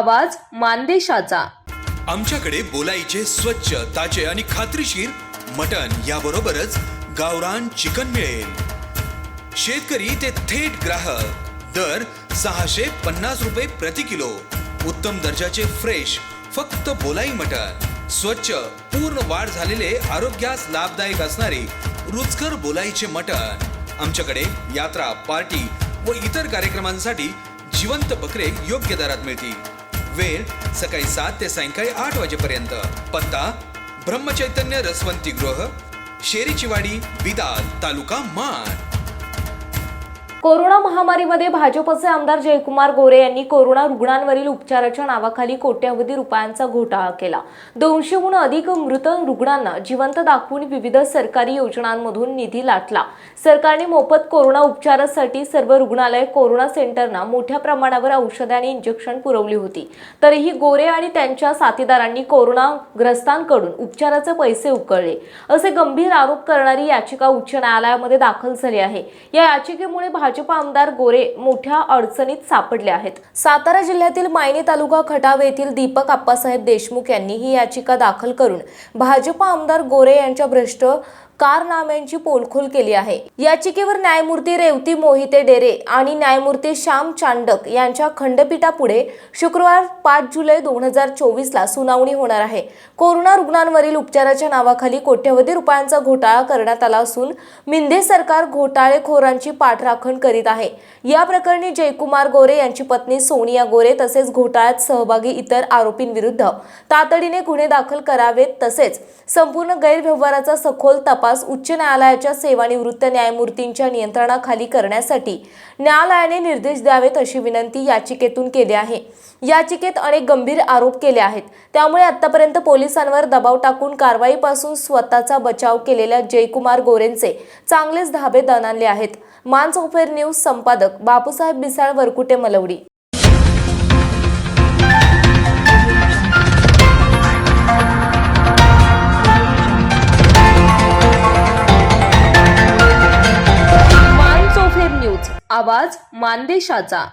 आवाज मानदेशाचा. आमच्याकडे बोलाईचे स्वच्छ ताजे आणि खात्रीशीर मटन याबरोबरच गावरान चिकन मिळेल. शेतकरी ते थेट ग्राहक. दर सहाशे पन्नास रुपये प्रति किलो. उत्तम दर्जाचे फ्रेश फक्त बोलाई मटन स्वच्छ पूर्ण वाढ झालेले आरोग्यास लाभदायक असणारे रुचकर बोलाईचे मटन आमच्याकडे यात्रा पार्टी व इतर कार्यक्रमांसाठी जिवंत बकरे योग्य दरात मिळतील. वेळ सकाळी सात ते सायंकाळी आठ वाजेपर्यंत. पत्ता ब्रह्मचैतन्य रसवंती गृह शेरीचीवाडी बिदाल तालुका मान कोरोना महामारीमध्ये भाजपचे आमदार जयकुमार गोरे यांनी कोरोना रुग्णांवरील उपचाराच्या नावाखाली कोट्यावधी रुपयांचा घोटाळा केला. दोनशेहून अधिक मृत रुग्णांना जिवंत दाखवून विविध सरकारी योजनांमधून निधी लाटला. सरकारने मोफत कोरोना उपचारासाठी सर्व रुग्णालय कोरोना सेंटरना मोठ्या प्रमाणावर औषधे आणि इंजेक्शन पुरवली होती. तरीही गोरे आणि त्यांच्या साथीदारांनी कोरोनाग्रस्तांकडून उपचाराचे पैसे उकळले. असे गंभीर आरोप करणारी याचिका उच्च न्यायालयामध्ये दाखल झाली आहे. या याचिकेमुळे भाजप आमदार गोरे मोठ्या अडचणीत सापडले आहेत. सातारा जिल्ह्यातील मायनी तालुका खटाव येथील दीपक आप्पासाहेब देशमुख यांनी ही याचिका दाखल करून भाजप आमदार गोरे यांच्या भ्रष्ट कारनाम्यांची पोलखोल केली आहे. याचिकेवर न्यायमूर्ती रेवती मोहिते डेरे आणि न्यायमूर्ती श्याम चांडक यांच्या खंडपीठापुढे शुक्रवार पाच जुलै दोन हजार चोवीसला सुनावणी होणार आहे. कोरोना रुग्णांवरील उपचाराच्या नावाखाली कोट्यवधी रुपयांचा घोटाळा करण्यात आला असून मिंदे सरकार घोटाळेखोरांची पाठराखण करीत आहे. या प्रकरणी जयकुमार गोरे यांची पत्नी सोनिया गोरे तसेच घोटाळ्यात सहभागी इतर आरोपींविरुद्ध तातडीने गुन्हे दाखल करावेत तसेच संपूर्ण गैरव्यवहाराचा सखोल तपास उच्च न्यायालयाच्या सेवानिवृत्त न्यायमूर्तींच्या नियंत्रणाखाली करण्यासाठी न्यायालयाने निर्देश द्यावेत अशी विनंती याचिकेतून केली आहे. याचिकेत अनेक गंभीर आरोप केले आहेत. त्यामुळे आतापर्यंत पोलिसांवर दबाव टाकून कारवाईपासून स्वतःचा बचाव केलेल्या जयकुमार गोरेंचे चांगलेच धाबे दणाणले आहेत. मान चौफेर न्यूज संपादक बापूसाहेब बिसाळ वरकुटे मलवडी. आवाज मानदेशाचा.